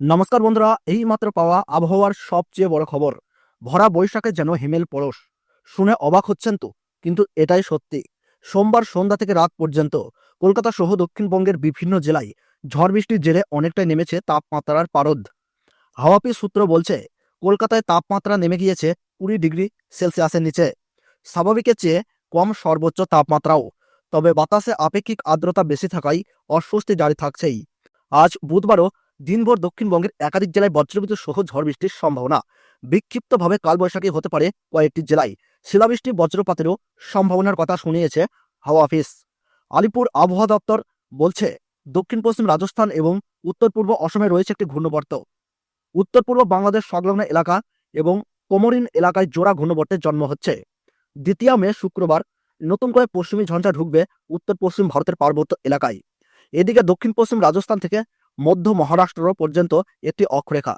নমস্কার বন্ধুরা এই মাত্র পাওয়া আবহাওয়ার সবচেয়ে বড় খবর। ভরা বৈশাখে যেন হিমেল পরশ। শুনে অবাক হচ্ছেন তো, কিন্তু এটাই সত্যি। সোমবার সন্ধ্যা থেকে রাত পর্যন্ত কলকাতা সহ দক্ষিণবঙ্গের বিভিন্ন জেলায় ঝড় বৃষ্টির জেরে অনেকটাই নেমেছে তাপমাত্রার পারদ। হাওয়াপি সূত্র বলছে, কলকাতায় তাপমাত্রা নেমে গিয়েছে কুড়ি ডিগ্রি সেলসিয়াসের নিচে। স্বাভাবিকের চেয়ে কম সর্বোচ্চ তাপমাত্রাও, তবে বাতাসে আপেক্ষিক আর্দ্রতা বেশি থাকায় অস্বস্তি জারি থাকছেই। আজ বুধবারও দিনভর দক্ষিণবঙ্গের একাধিক জেলায় বজ্রবিদ্যুৎ সহ ঝড় বৃষ্টির সম্ভাবনা। বিক্ষিপ্তভাবে কালবৈশাখী হতে পারে কয়েকটি জেলায়। শিলাবৃষ্টি, বজ্রপাতেরও সম্ভাবনার কথা শুনিয়েছে হাওয়া অফিস। আলিপুর আবহাওয়া দপ্তর বলছে দক্ষিণ পশ্চিম রাজস্থান এবং উত্তর পূর্ব অসমে রয়েছে একটি ঘূর্ণবর্ত। উত্তর পূর্ব বাংলাদেশ সংলগ্ন এলাকা এবং কোমরিন এলাকায় জোড়া ঘূর্ণবর্তের জন্ম হচ্ছে। দ্বিতীয় মে, শুক্রবার, নতুন করে পশ্চিমী ঝঞ্ঝা ঢুকবে উত্তর পশ্চিম ভারতের পার্বত্য এলাকায়। এদিকে দক্ষিণ পশ্চিম রাজস্থান থেকে মধ্য মহারাষ্ট্র পর্যন্ত একটি অক্ষরেখা।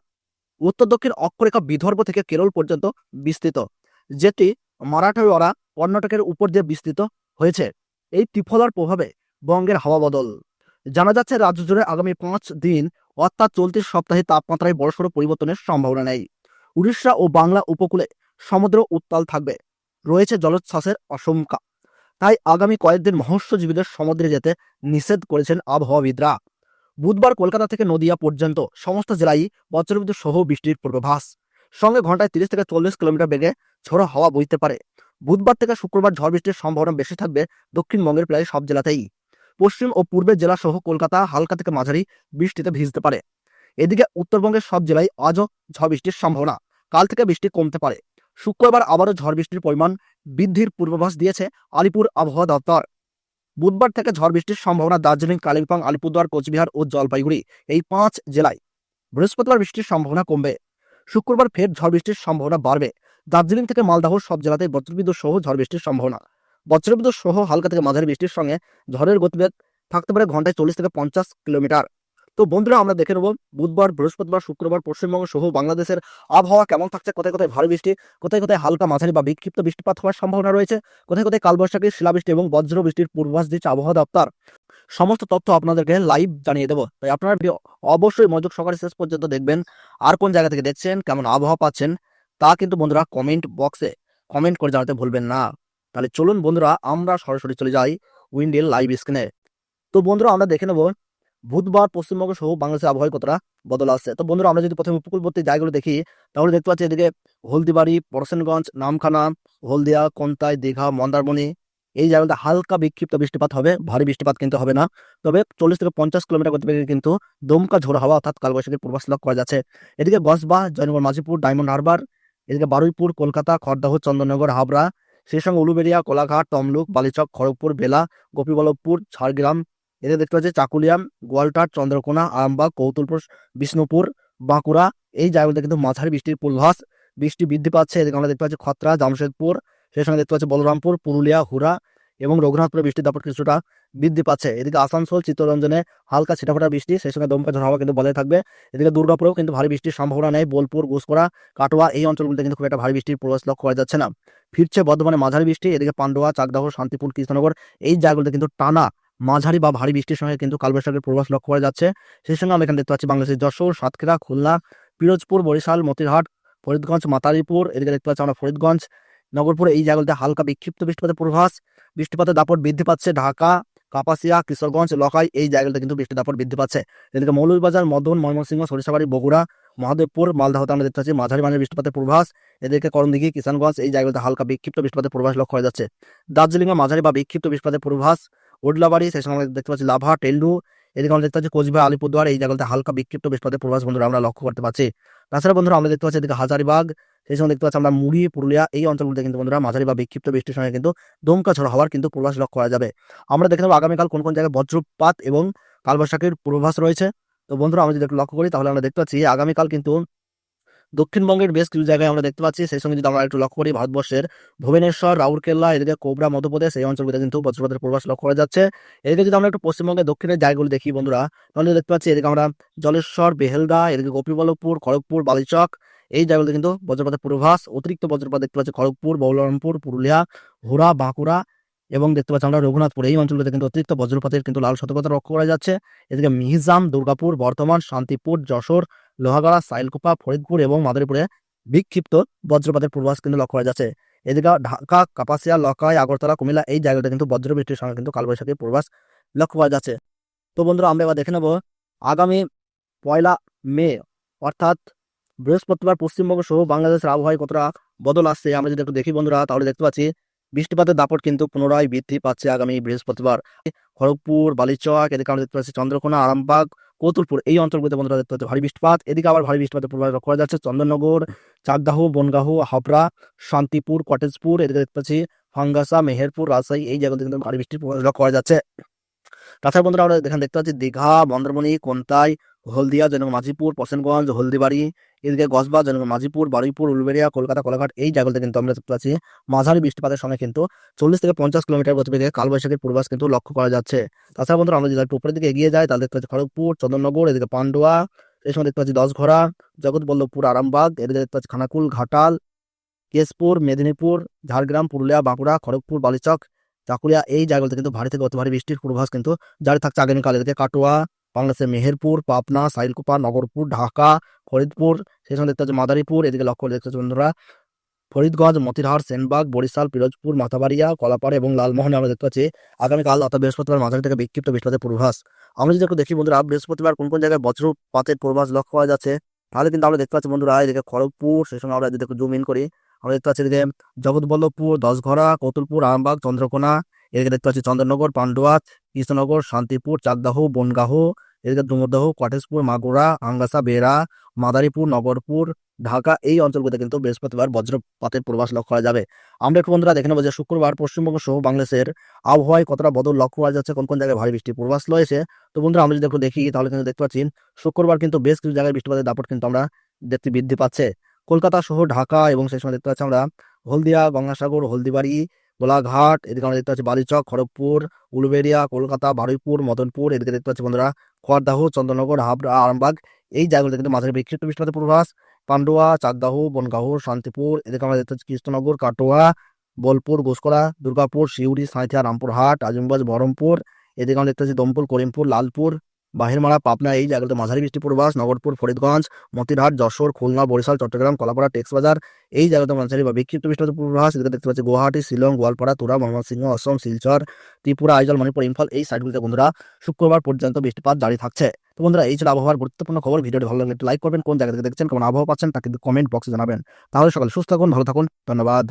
উত্তর দক্ষিণ অক্ষরেখা বিদর্ভ থেকে কেরল পর্যন্ত বিস্তৃত, যেটি মারাঠাওয়ারা কর্ণাটকের উপর দিয়ে বিস্তৃত হয়েছে। এই ত্রিফলার প্রভাবে বঙ্গের হাওয়া বদল। জানা যাচ্ছে, রাজ্য জুড়ে আগামী পাঁচ দিন অর্থাৎ চলতি সপ্তাহে তাপমাত্রায় বড়সড় পরিবর্তনের সম্ভাবনা নেই। উড়িষ্যা ও বাংলা উপকূলে সমুদ্র উত্তাল থাকবে। রয়েছে জলোচ্ছ্বাসের আশঙ্কা। তাই আগামী কয়েকদিন মহস্যজীবীদের সমুদ্রে যেতে নিষেধ করেছেন আবহাওয়াবিদরা। বুধবার কলকাতা থেকে নদিয়া পর্যন্ত সমস্ত জেলায় বজ্রবিদ্যুৎ সহ বৃষ্টির পূর্বাভাস। সঙ্গে ঘন্টায় তিরিশ থেকে চল্লিশ কিলোমিটার বেগে ঝোড়ো হাওয়া বইতে পারে। বুধবার থেকে শুক্রবার ঝড় বৃষ্টির সম্ভাবনা বেশি থাকবে দক্ষিণবঙ্গের প্রায় সব জেলাতেই। পশ্চিম ও পূর্বের জেলা সহ কলকাতা হালকা থেকে মাঝারি বৃষ্টিতে ভিজতে পারে। এদিকে উত্তরবঙ্গের সব জেলায় আজও ঝড় বৃষ্টির সম্ভাবনা। কাল থেকে বৃষ্টি কমতে পারে। শুক্রবার আবারও ঝড় বৃষ্টির পরিমাণ বৃদ্ধির পূর্বাভাস দিয়েছে আলিপুর আবহাওয়া দপ্তর। বুধবার থেকে ঝড় বৃষ্টির সম্ভাবনা দার্জিলিং, কালিম্পং, আলিপুরদুয়ার, কোচবিহার ও জলপাইগুড়ি এই পাঁচ জেলায়। বৃহস্পতিবার বৃষ্টির সম্ভাবনা কমবে। শুক্রবার ফের ঝড় বৃষ্টির সম্ভাবনা বাড়বে। দার্জিলিং থেকে মালদাহ সব জেলাতে বজ্রবিদ্যুৎ সহ ঝড় বৃষ্টির সম্ভাবনা। বজ্রবিদ্যুৎ সহ হালকা থেকে মাঝারি বৃষ্টির সঙ্গে ঝড়ের গতিবেগ থাকতে পারে ঘন্টায় চল্লিশ থেকে পঞ্চাশ কিলোমিটার। তো বন্ধুরা, আমরা দেখে নেব বুধবার, বৃহস্পতিবার, শুক্রবার, পশ্চিমবঙ্গ সহ বাংলাদেশের আবহাওয়া কেমন থাকছে, কোথায় কোথায় ভারী বৃষ্টি, কোথায় কোথায় হালকা মাঝারি বা বিক্ষিপ্ত বৃষ্টিপাত হওয়ার সম্ভাবনা রয়েছে, কোথায় কোথায় কালবৈশাখী, শিলাবৃষ্টি এবং বজ্র বৃষ্টির পূর্বাভাস দিচ্ছে আবহাওয়া দপ্তর। সমস্ত তথ্য আপনাদেরকে লাইভ জানিয়ে দেবো। তাই আপনারা অবশ্যই মনোযোগ সহকারে শেষ পর্যন্ত দেখবেন, আর কোন জায়গা থেকে দেখছেন, কেমন আবহাওয়া পাচ্ছেন, তা কিন্তু বন্ধুরা কমেন্ট বক্সে কমেন্ট করে জানাতে ভুলবেন না। তাহলে চলুন বন্ধুরা, আমরা সরাসরি চলে যাই উইন্ডেল লাইভ স্ক্রিনে তো বন্ধুরা, আমরা দেখে নেব বুধবার পশ্চিমবঙ্গ সহ বাংলাদেশের আবহাওয়ায় কতটা বদল আসছে? তো বন্ধুরা, আমরা যদি প্রথমে উপকূলবর্তী জায়গাগুলো দেখি, তাহলে দেখতে পাচ্ছি এদিকে হলদিবাড়ি পরশেনগঞ্জ নামখানা, হলদিয়া, কন্তাই, দীঘা, মন্দারমণি, এই জায়গাতে হালকা বিক্ষিপ্ত বৃষ্টিপাত হবে, ভারী বৃষ্টিপাত কিন্তু হবে না। তবে চল্লিশ থেকে পঞ্চাশ কিলোমিটার গতিবেগে কিন্তু দমকা ঝোড়ো হাওয়া অর্থাৎ কালবৈশাখীর পূর্বাস লক্ষ্য করা যাচ্ছে। এদিকে গসবা জয়নগর, মাঝিপুর, ডায়মন্ড হারবার, এদিকে বারুইপুর, কলকাতা, খড়দাহ, চন্দননগর, হাবড়া, সেই সঙ্গে উলুবেড়িয়া, কোলাঘাট, তমলুক, বালিচক, খড়গপুর, বেলা, গোপীবল্লভপুর, ঝাড়গ্রাম এদিকে দেখতে পাচ্ছি চাকুলিয়াম, গোয়ালটার, চন্দ্রকোনা, আরামবাগ, কৌতুলপুর, বিষ্ণুপুর, বাঁকুড়া, এই জায়গাগুলোতে কিন্তু মাঝারি বৃষ্টির পূর্বাভাস। বৃষ্টি বৃদ্ধি পাচ্ছে, এদিকে আমরা দেখতে পাচ্ছি খতরা, জামশেদপুর, সেই সঙ্গে দেখতে পাচ্ছি বলরামপুর, পুরুলিয়া হুরা এবং রঘুনাথপুরে বৃষ্টির দাপট কিছুটা বৃদ্ধি পাচ্ছে। এদিকে আসানসোল, চিত্তরঞ্জনে হালকা ছিটাফাটা বৃষ্টি, সেই সঙ্গে দমকা ঝড় হাওয়া কিন্তু বজায় থাকবে। এদিকে দুর্গাপুরেও কিন্তু ভারী বৃষ্টির সম্ভাবনা নেই। বোলপুর ঘুষকরা কাটোয়া এই অঞ্চলগুলিতে কিন্তু খুব একটা ভারী বৃষ্টির পূর্বাভাস লক্ষ্য করা যাচ্ছে না। ফিরছে বর্ধমানে মাঝারি বৃষ্টি, এদিকে পান্ডুয়া, চাকদাহ, শান্তিপুর, কৃষ্ণনগর এই জায়গাগুলোতে কিন্তু টানা মাঝারি বা ভারী বৃষ্টির সঙ্গে কিন্তু কালবৈশাখের পূর্বাভাস লক্ষ্য করা যাচ্ছে। সেই সঙ্গে আমরা এখানে দেখতে পাচ্ছি বাংলাদেশের যশোর, সাতক্ষীরা, খুলনা, পিরোজপুর, বরিশাল, মতিরহাট, ফরিদগঞ্জ, মাতারিপুর, এদিকে দেখতে পাচ্ছি আমরা ফরিদগঞ্জ, নগরপুর এই জায়গাগুলোতে হালকা বিক্ষিপ্ত বৃষ্টিপাতের পূর্বাভাস। বৃষ্টিপাতের দাপট বৃদ্ধি পাচ্ছে ঢাকা, কাপাসিয়া, কিশোরগঞ্জ লখাই এই জায়গাগুলোতে কিন্তু বৃষ্টির দাপট বৃদ্ধি পাচ্ছে। এদিকে মৌলভীবাজার, মদন, ময়মনসিংহ, সরিষাবাড়ি, বগুড়া, মহাদেবপুর, মালদাহতে আমরা দেখতে পাচ্ছি মাঝারি মানের বৃষ্টিপাতের পূর্বাভাস। এদিকে করণদিঘি কিষানগঞ্জ, এই জায়গাগুলোতে হালকা বিক্ষিপ্ত বৃষ্টিপাতের পূর্বাভাস লক্ষ্য করা যাচ্ছে। দার্জিলিংয়ে মাঝারি বা বিক্ষিপ্ত বৃষ্টিপাতের পূর্বাভাস। উডলাবাড়ি সেই সঙ্গে দেখতে পাচ্ছি লাভা টেল্ডু এদিকে আমরা দেখতে পাচ্ছি কোচবিহার, আলিপুরদুয়ার, এই জায়গাতে হালকা বিক্ষিপ্ত বৃষ্টিপাতের পূর্বাভাস বন্ধুরা আমরা লক্ষ্য করতে পারছি তাছাড়া বন্ধুরা আমরা দেখতে পাচ্ছি এদিকে হাজারিবাগ, সেই সঙ্গে দেখতে পাচ্ছি আমরা মুড়ি, পুরুলিয়া, এই অঞ্চলগুলোতে কিন্তু বন্ধুরা মাঝারি বা বিক্ষিপ্ত বৃষ্টির সঙ্গে কিন্তু দমকা ঝড় হওয়ার কিন্তু পূর্বাভাস লক্ষ্য করা যাবে। আমরা দেখে নেব আগামীকাল কোন কোন জায়গায় বজ্রপাত এবং কালবৈশাখীর পূর্বাভাস রয়েছে। তো বন্ধুরা, আমরা যদি একটু লক্ষ্য করি, তাহলে আমরা দেখতে পাচ্ছি আগামীকাল কিন্তু দক্ষিণবঙ্গের বেশ কিছু জায়গায় আমরা দেখতে পাচ্ছি, সেই সঙ্গে যদি আমরা একটু লক্ষ্য করি, ভারতবর্ষের ভুবনেশ্বর, রাউরকেল্লা, এদিকে কোবরা, মধ্যপ্রদেশ, এই অঞ্চলগুলোতে কিন্তু বজ্রপাতের পূর্বাভাস লক্ষ্য করা যাচ্ছে। এদিকে যদি আমরা একটু পশ্চিমবঙ্গের দক্ষিণের জায়গাগুলো দেখি বন্ধুরা, তাহলে দেখতে পাচ্ছি এদিকে আমরা জলেশ্বর, বেহেলদা, এদিকে গোপীবল্লভপুর, খড়গপুর, বালিচক, এই জায়গাগুলোতে কিন্তু বজ্রপাতের পূর্বাভাস, অতিরিক্ত বজ্রপাত দেখতে পাচ্ছি খড়গপুর বলরামপুর পুরুলিয়া হুরা বাঁকুড়া এবং দেখতে পাচ্ছি আমরা রঘুনাথপুর, এই অঞ্চলগুলোতে কিন্তু অতিরিক্ত বজ্রপাতের কিন্তু লাল সতর্কতা লক্ষ্য করা যাচ্ছে। এদিকে মিহিজাম, দুর্গাপুর, বর্ধমান, শান্তিপুর, যশোর লোহাগড়া, সাইলকুপা, ফরিদপুর এবং মাদারীপুরে বিক্ষিপ্ত বজ্রপাতের পূর্বাভাস কিন্তু লক্ষ্য করা যাচ্ছে। এদিকে ঢাকা, কাপাসিয়া, লকাই, আগরতলা, কুমিল্লা এই জায়গাটা কিন্তু বজ্রবৃষ্টির সঙ্গে কিন্তু কালবৈশাখীর পূর্বাভাস লক্ষ্য করা যাচ্ছে। তো বন্ধুরা, আমরা এবার দেখে নেব আগামী পয়লা মে, অর্থাৎ বৃহস্পতিবার পশ্চিমবঙ্গ সহ বাংলাদেশের আবহাওয়ায় কতটা বদল আসছে, আমরা যদি একটু দেখি বন্ধুরা, তাহলে দেখতে পাচ্ছি বৃষ্টিপাতের দাপট কিন্তু পুনরায় বৃদ্ধি পাচ্ছে আগামী বৃহস্পতিবার। খড়গপুর, বালিচক, এদিকে আমরা দেখতে পাচ্ছি চন্দ্রকোনা, আরামবাগ, কৌতুলপুর এই অঞ্চলগুলিতে বন্ধুরা দেখতে পাচ্ছি ভারী বৃষ্টিপাত। এদিকে আবার ভারী বৃষ্টিপাতের পূর্বাভাস লক্ষ্য করা যাচ্ছে। চন্দননগর চাকদাহ, বনগাহ, হাবড়া, শান্তিপুর, কটেজপুর, এদিকে দেখতে পাচ্ছি ফাঙ্গাসা মেহেরপুর, রাজশাহী এই জায়গাতে কিন্তু ভারী বৃষ্টির পূর্বাভাস লক্ষ্য করা যাচ্ছে। তাছাড়া বন্ধুরা আমরা এখানে দেখতে পাচ্ছি দীঘা মন্দারমণি কোনতাই, হলদিয়া জনক মাঝিপুর পশেনগঞ্জ হলদিবাড়ি, এদিকে গসবা জনক মাঝিপুর বারুইপুর, উলবেড়িয়া, কলকাতা, কোলাঘাট, এই জায়গাতে কিন্তু আমরা দেখতে পাচ্ছি মাঝারি বৃষ্টিপাতের সময় কিন্তু চল্লিশ থেকে পঞ্চাশ কিলোমিটার গতিবেগে কালবৈশাখীর পূর্বাস কিন্তু লক্ষ্য করা যাচ্ছে। তাছাড়া বন্ধুরা আমরা যদি উপরের দিকে এগিয়ে যাই, তাহলে দেখতে পাচ্ছি খড়গপুর, চন্দননগর, এদিকে পান্ডুয়া, এই সময় দেখতে পাচ্ছি দশঘরা, জগৎবল্লভপুর, আরামবাগ, এদিকে দেখতে পাচ্ছি খানাকুল, ঘাটাল, কেশপুর, মেদিনীপুর, ঝাড়গ্রাম, পুরুলিয়া, বাঁকুড়া, খড়গপুর, বালিচক চাকুলিয়া এই জায়গাগুলোতে কিন্তু ভারী থেকে অতি ভারী বৃষ্টির পূর্বাভাস কিন্তু জারি থাকছে আগামীকাল এদিকে। কাটোয়া, বাংলাদেশের মেহেরপুর, পাবনা, সাইলকুপা, নগরপুর, ঢাকা, ফরিদপুর, সেই সঙ্গে দেখতে পাচ্ছি মাদারীপুর, এদিকে লক্ষ্য করে দেখতে বন্ধুরা, ফরিদগঞ্জ, মতিরহাট, সেনবাগ, বরিশাল, পিরোজপুর, মাথাবাড়িয়া, কলাপাড় এবং লালমোহনে আমরা দেখতে পাচ্ছি আগামীকাল অর্থাৎ বৃহস্পতিবার মাঝারি থেকে বিক্ষিপ্ত বৃষ্টিপাতের পূর্বাভাস। আমরা যদি একটু দেখি বন্ধুরা, বৃহস্পতিবার কোন কোন জায়গায় বজ্রপাতের পূর্বাভাস লক্ষ্য করা যাচ্ছে, তাহলে কিন্তু আমরা দেখতে পাচ্ছি বন্ধুরা, এদিকে খড়গপুর, সেই সঙ্গে আমরা যদি একটু জুম ইন করি আমরা দেখতে পাচ্ছি এদিকে জগৎবল্লভপুর, দশঘরা, কতুলপুর আরামবাগ চন্দ্রকোনা, এদিকে দেখতে পাচ্ছি চন্দ্রনগর পান্ডুয়া কৃষ্ণনগর, শান্তিপুর, চাকদাহ, বনগাহ, এদিকে ডুমরদহ কটেজপুর মাগুরা আঙ্গাসা বেড়া, মাদারীপুর, নগরপুর, ঢাকা, এই অঞ্চলগুলোতে কিন্তু বৃহস্পতিবার বজ্রপাতের পূর্বাস লক্ষ্য করা যাবে। আমরা একটু বন্ধুরা দেখে নেব যে শুক্রবার পশ্চিমবঙ্গ সহ বাংলাদেশের আবহাওয়ায় কতটা বদল লক্ষ্য করা যাচ্ছে, কোন কোন জায়গায় ভারী বৃষ্টির পূর্বাস রয়েছে। তো বন্ধুরা আমরা যদি একটু দেখি, তাহলে কিন্তু দেখতে পাচ্ছি, শুক্রবার কিন্তু বেশ কিছু জায়গায় বৃষ্টিপাতের দাপট কিন্তু আমরা দেখতে বৃদ্ধি পাচ্ছে। কলকাতা সহ ঢাকা এবং সেই সময় দেখতে পাচ্ছি আমরা হলদিয়া, গঙ্গাসাগর, হলদিবাড়ি, গোলাঘাট, এদিকে আমরা দেখতে পাচ্ছি বালিচক, খড়গপুর, উলুবেড়িয়া, কলকাতা, বারুইপুর, মদনপুর, এদিকে দেখতে পাচ্ছি বন্ধুরা খড়দাহ চন্দ্রনগর, হাবড়া, আরামবাগ, এই জায়গাগুলোতে কিন্তু মাঝারি বিক্ষিপ্ত বৃষ্টিপাতের পূর্বাভাস। পান্ডুয়া, চাকদাহ বনগাহ শান্তিপুর, এদিকে আমরা দেখতে পাচ্ছি কৃষ্ণনগর, কাটোয়া, বোলপুর, ঘোষকরা, দুর্গাপুর শিউড়ি সাঁথিয়া রামপুরহাট আজমবাজ বহরমপুর, এদিকে আমরা দেখতে পাচ্ছি দমপুর, করিমপুর, লালপুর বাহিরমারা, পাবনা, এই জায়গাতে মাঝারি বৃষ্টি পূর্বাভাস নগরপুর, ফরিদগঞ্জ, মতিরহাট, যশোর, খুলনা, বরিশাল, চট্টগ্রাম, কলাপাড়া, টেক্সবাজার, এই জায়গাতে মাঝারি বা বিক্ষিপ্ত বৃষ্টিপাতের পূর্বাভাস। এদিকে দেখতে পাচ্ছি গুয়াহাটি, শিলং, গোয়ালপাড়া, তুরা, ময়মনসিংহ, অসম, শিলচর, ত্রিপুরা, আইজল, মণিপুর, ইম্ফল, এই সাইডগুলিতে বন্ধুরা শুক্রবার পর্যন্ত বৃষ্টিপাত জারি থাকছে। তো বন্ধুরা, এই ছিল আবহাওয়ার গুরুত্বপূর্ণ খবর। ভিডিওটি ভালো লাগলে লাইক করবেন, কোন জায়গা থেকে দেখছেন, কেমন আবহাওয়া পাচ্ছেন, তা কিন্তু কমেন্ট বক্সে জানাবেন। তাহলে সকালে সুস্থ থাকুন, ভালো থাকুন, ধন্যবাদ।